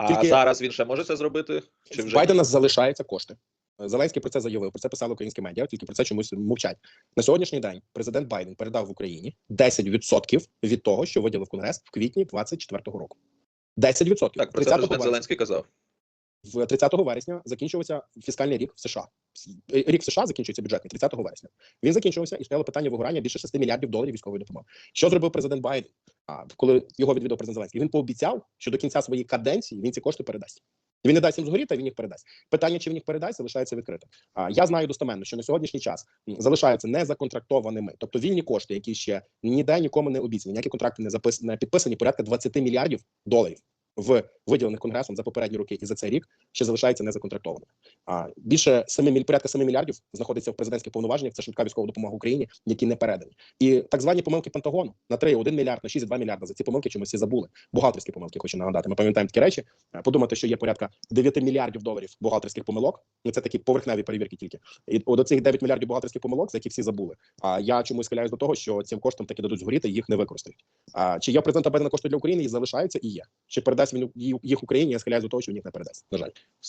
А Тільки- зараз він ще може це зробити? Чи вже Байдена залишаються кошти. Зеленський про це заявив. Про це писали українські медіа, тільки про це чомусь мовчать. На сьогоднішній день президент Байден передав в Україні 10% від того, що виділив Конгрес в квітні 24-го року. 10%. так? Про це президент. Зеленський казав. в 30 вересня закінчувався фіскальний рік в США. Е, Рік в США закінчується бюджетний 30 вересня. Він закінчився і стояло питання вигорання більше 6 мільярдів доларів військової допомоги. Що зробив президент Байден? Коли його відвідав президент Зеленський, він пообіцяв, що до кінця своєї каденції він ці кошти передасть. Він не дасть їм згоріти, а він їх передасть. Питання, чи він їх передасть, залишається відкритим. А я знаю достеменно, що на сьогоднішній час залишаються незаконтрактованими, тобто вільні кошти, які ще ніде нікому не обіцяні, ніякі контракти не запис... не підписані, порядка 20 мільярдів доларів в виділених конгресом за попередні роки і за цей рік ще залишається незаконтрактованими. А більше 7 порядка 7 мільярдів знаходиться в президентських повноваженнях. Це швидка військова допомога Україні, які не передані. І так звані помилки Пентагону на 3,1 мільярд, на 6,2 мільярда. За ці помилки чомусь всі забули. Бухгалтерські помилки хочу нагадати. Ми пам'ятаємо такі речі. Подумати, що є порядка 9 мільярдів доларів бухгалтерських помилок. Ну це такі поверхневі перевірки тільки. І от цих 9 мільярдів бухгалтерських помилок, за які всі забули. А я чомусь схиляюсь до того, що цим коштом таки дадуть згоріти, їх не використають. А чи є президента Байдена кошти для України? І залишаються і є. Чи передасть він їх Україні? Я схиляюсь до того, що він їх не передасть. На жаль.